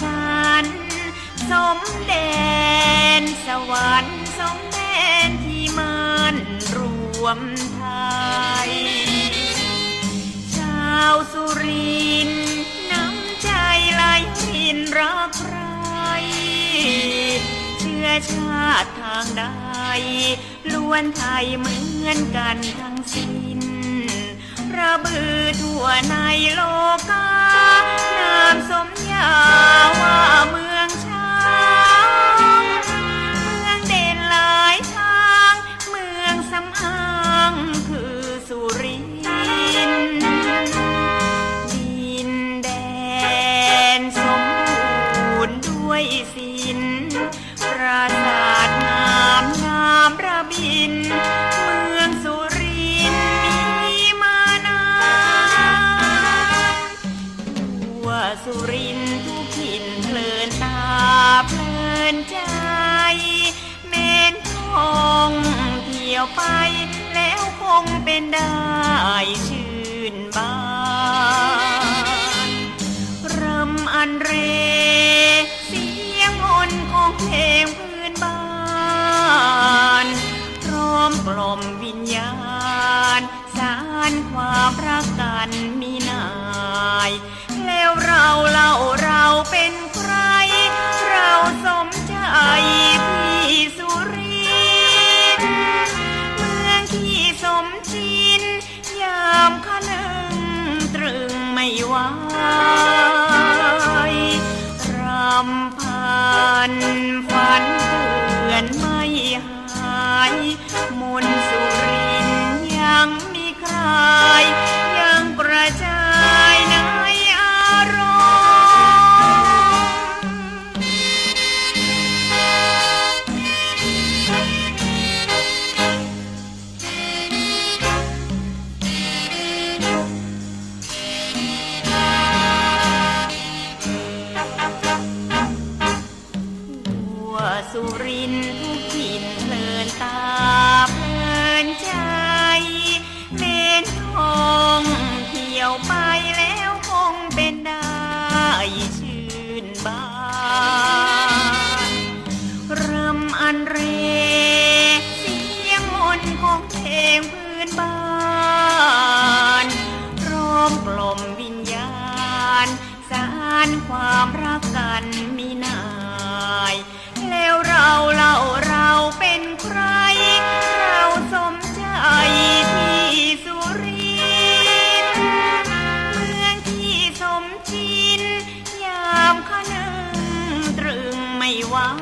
สรรค์สมเด็จสวรรค์สมเด็จที่มันรวมไทย ชาวสุรินน้ำใจไหลรินรักใคร เชื้อชาติทางใดล้วนไทยเหมือนกันทั้งสิ้นระบือทั่วในโลกานามสม ว่าเมืองช้างเมืองเด่นหลายทาง เมืองสำอางคือสุรินทร์ดินแดนสมบูรณ์ด้วยศิลป์ปราสาทงามงามระบิน ยวไป แล้วคงเป็นได้ชื่นบานรำอันเร เสียงมนของเพลงพื้นบ้านพร้อมกล่อมวิญญาณ สารความรักกันมีนาย แล้วเราเล่า งไสุรินทุกขินเพลินตาเพลินใจเน้นทองเที่ยวไปแล้วคงเป็นได้ชื่นบานรำอันเร เสียงมนของเพลงพื้นบ้านร้อมกลมวิญญาณ สารความรัก while.